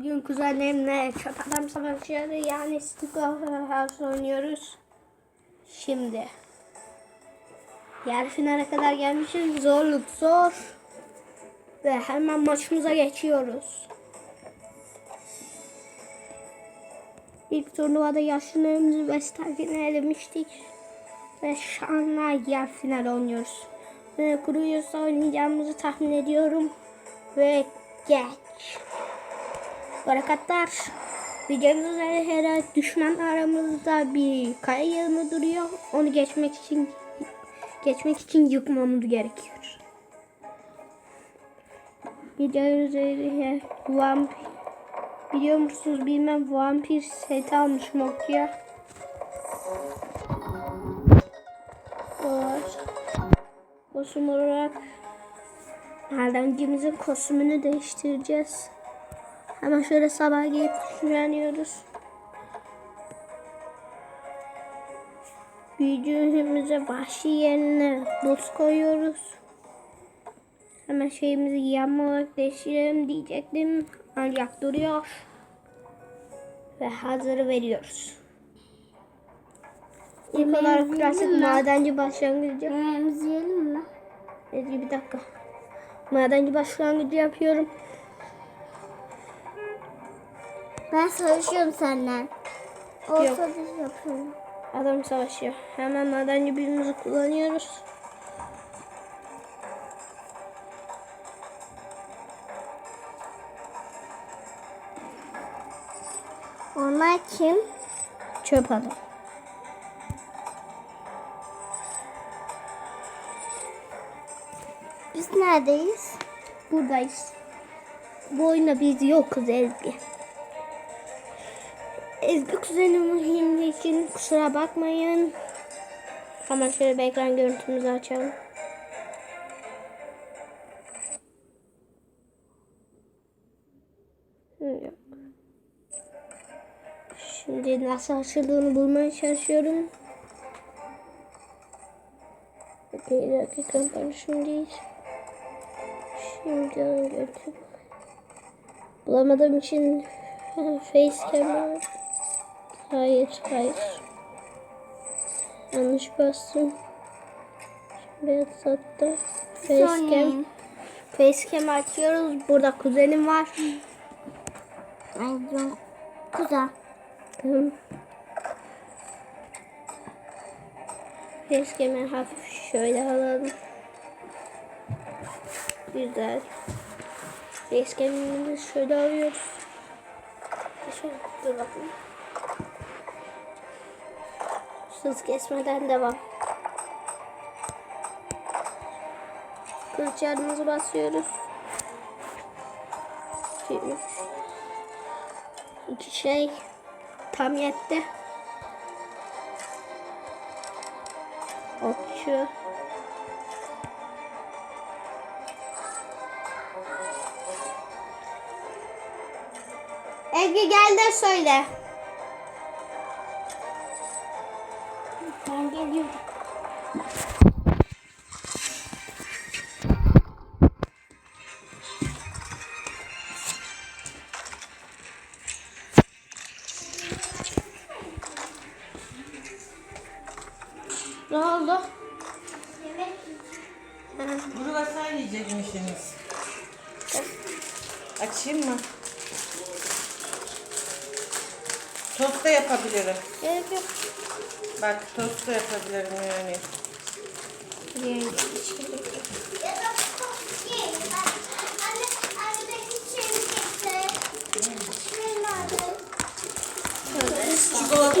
Bugün kuzenlerimle çöp adam savaşları yani Stick House oynuyoruz. Şimdi yarı finale kadar gelmişiz. Zorluk zor. Ve hemen maçımıza geçiyoruz. İlk turnuvada yaşlılarımızı Westerfin'e elemiştik. Ve şu anda yarı final oynuyoruz. Ve Kuruyus'ta oynayacağımızı tahmin ediyorum. Ve geç. Barakatlar. Bildiğiniz üzere her düşman aramızda bir kaya yanı duruyor. Onu geçmek için geçmek için yıkmamız gerekiyor. Bildiğiniz üzere vampir biliyor musunuz bilmem vampir seti almış Nokia. Var. Kostüm olarak madencimizin kostümünü değiştireceğiz. Hemen şöyle sabah giyip uyanıyoruz. Büyücümüze vahşi yerine buz koyuyoruz. Hemen şeyimizi yanma olarak değiştirelim diyecektim. Ancak duruyor. Ve hazır veriyoruz. İlk olarak klasik madenci başlangıcı. Yemeğimizi yiyelim mi? Bir dakika. Madenci başlangıcı yapıyorum. Ben savaşıyorum senden. O Yok. savaş yapıyorum. Adam savaşıyor. Hemen madenci büyümüzü kullanıyoruz. Onlar kim? Çöp adam. Biz neredeyiz? Buradayız. Bu oyunda biz yokuz Ezgi. Ezgi kuzenim hindi için kusura bakmayın. Hemen şöyle bir ekran görüntümüzü açalım. Şimdi nasıl açıldığını bulmaya çalışıyorum. Bir dakika ekran paylaşım değil. Şimdi gördüm. Bulamadığım için facecam var. Hayır, hayır. Yanlış bastım. Şimdi sattı. Facecam. Facecam açıyoruz. Burada kuzenim var. Ay yok. Güzel. Tamam. Facecam'i hafif şöyle alalım. Güzel. Facecam'imizi şöyle alıyoruz. Şöyle dur bakayım. Hız kesmeden devam. Kılıç yardımımızı basıyoruz. İki. İki şey tam yetti. Okçu. Ezgi gel de söyle. Ben geliyorum. Ne oldu? Kruvasan yiyecekmişsiniz. Açayım mı? Tost da yapabilirim. Gerek yok. Bak tost da yapabilirim yani. Gerek hiç gerek yok. Çikolata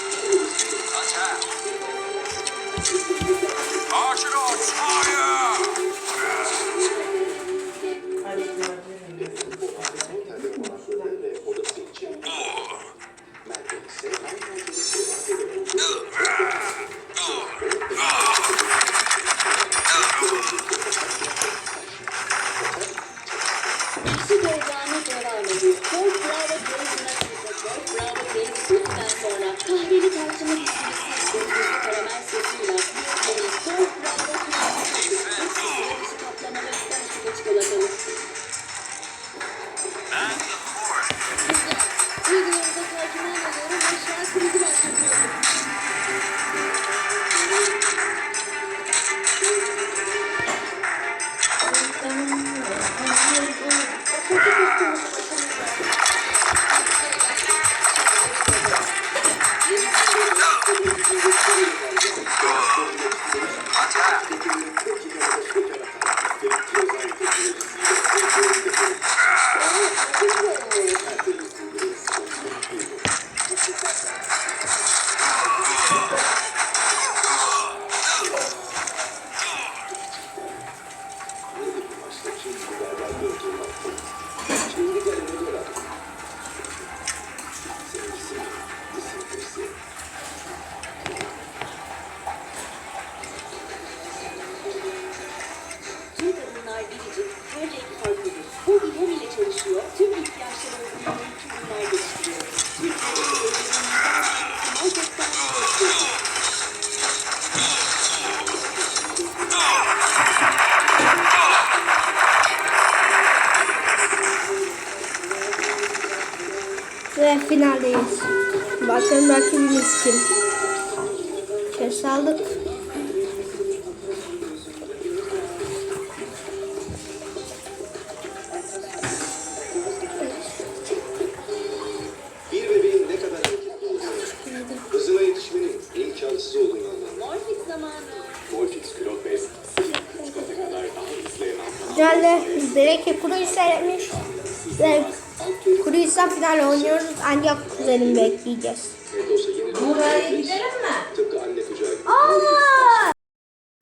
Duygularımıza tercüman oluyorum ve şu an krizi başlatıyorum. Finaldeyiz. Bakalım rakibimiz kim? Kes aldık. Hızına yetişmenin imkansız olduğunu anladım. Morfik zamanı. Morfix Pilot 3 kata kadar daha hızlı yanıltma. Finalde bizlere ki Kuru'yu seyretmiş. Ve Kuru'ysa final oynuyoruz ancak kuzenimi bekleyeceğiz. Mendoza